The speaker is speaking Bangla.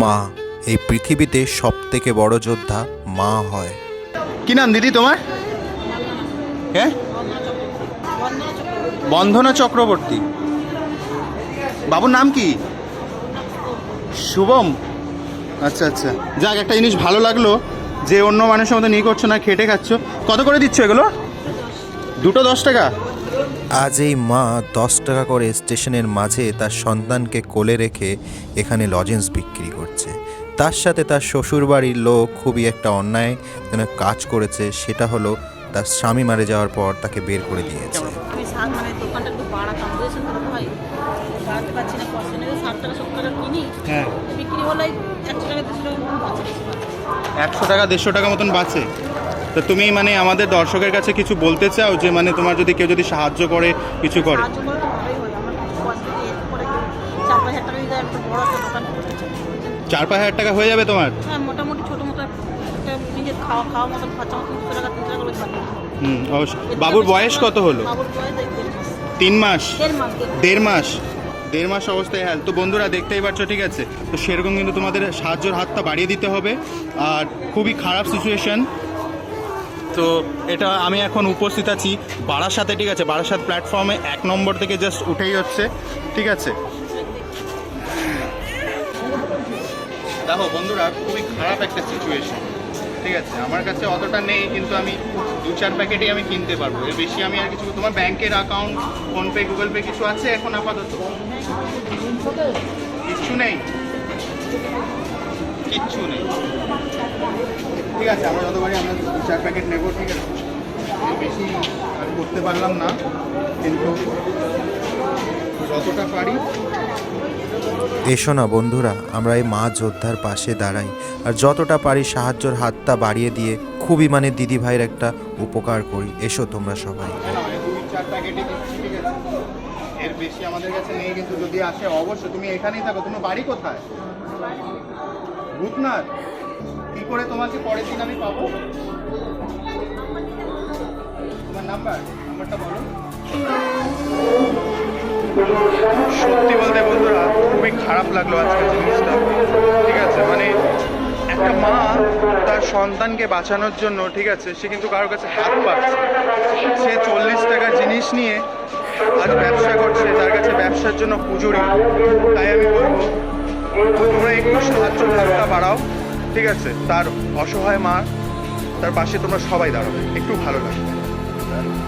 মা, এই পৃথিবীতে সব থেকে বড় যোদ্ধা মা হয়। কি নাম দিদি তোমার? হ্যাঁ বন্ধনা চক্রবর্তী। বাবুর নাম কি? শুভম। আচ্ছা আচ্ছা। যাক, একটা জিনিস ভালো লাগল যে অন্য মানুষের মতো নিয়ে করছ না, খেটে খাচ্ছ। কত করে দিচ্ছ এগুলো? দুটো দশ টাকা? আজ এই মা দশ টাকা করে স্টেশনের মাঝে তার সন্তানকে কোলে রেখে এখানে লজেন্স বিক্রি করছে। তার সাথে তার শ্বশুরবাড়ির লোক খুবই একটা অন্যায় যেন কাজ করেছে সেটা হলো তার স্বামী মারে যাওয়ার পর তাকে বের করে দিয়েছে। মানে হ্যাঁ। একশো টাকা দেড়শো টাকা মতন বাঁচে। তো তুমি মানে আমাদের দর্শকের কাছে কিছু বলতে চাও যে মানে তোমার যদি কেউ যদি সাহায্য করে কিছু করে? চার পাঁচ হাজার টাকা হয়ে যাবে তোমার? হ্যাঁ মোটামুটি ছোটো মতো নিজের খাওয়া খাওয়া খরচা। হুম অবশ্যই। বাবুর বয়স কত হলো। তিন মাস? দেড় মাস দেড় মাস। দেড় মাস? দেড় মাস অবস্থায় হ্যাঁ তো বন্ধুরা দেখতেই পাচ্ছ ঠিক আছে? তো সেরকম কিন্তু তোমাদের সাহায্যের হাতটা বাড়িয়ে দিতে হবে। আর খুবই খারাপ সিচুয়েশন তো এটা আমি এখন উপস্থিত আছি বারাসাতে, ঠিক আছে? বারাসাত প্ল্যাটফর্মে এক নম্বর থেকে জাস্ট উঠেই হচ্ছে, ঠিক আছে? দেখো বন্ধুরা, খুবই খারাপ একটা সিচুয়েশন ঠিক আছে? আমার কাছে অতটা নেই, কিন্তু আমি দু চার প্যাকেটই আমি কিনতে পারব। এর বেশি আমি আর কিছু তোমার ব্যাংকের অ্যাকাউন্ট ফোনপে গুগল পে কিছু আছে এখন আপাতত? কিচ্ছু নেই? কিচ্ছু নেই। ঠিক আছে আমরা যতবারই আমরা দু চার প্যাকেট নেব ঠিক আছে? বেশি আর করতে পারলাম না কিন্তু যতটা পারি। এসো না বন্ধুরা আমরা এই মা যোদ্ধার পাশে দাঁড়াই আর যতটা পারি সাহায্যের হাতটা বাড়িয়ে দিয়ে খুবই মানে দিদি ভাইয়ের একটা উপকার করি। এসো তোমরা সবাই। এর বেশি আমাদের কাছে নেই কিন্তু যদি আসে অবশ্যই। তুমি এখানেই থাকো তোমার বাড়ি কোথায়? ভূতনাথ কি করে তোমাকে পরের দিন আমি পাবো? তোমার নাম্বার নাম্বারটা বলো। সত্যি বলতে বন্ধুরা, খুবই খারাপ লাগল আজকে জিনিসটা। ঠিক আছে মানে একটা মা তার সন্তানকে বাঁচানোর জন্য, ঠিক আছে, সে কিন্তু কারোর কাছে হাত পাচ্ছে সে চল্লিশ টাকা জিনিস নিয়ে আজ ব্যবসা করছে, তার কাছে ব্যবসার জন্য পুজোরি তাই আমি বলব তোমরা একটু বাড়াও, ঠিক আছে? তার অসহায় মা, তার পাশে তোমরা সবাই দাঁড়াবে একটু ভালো লাগবে।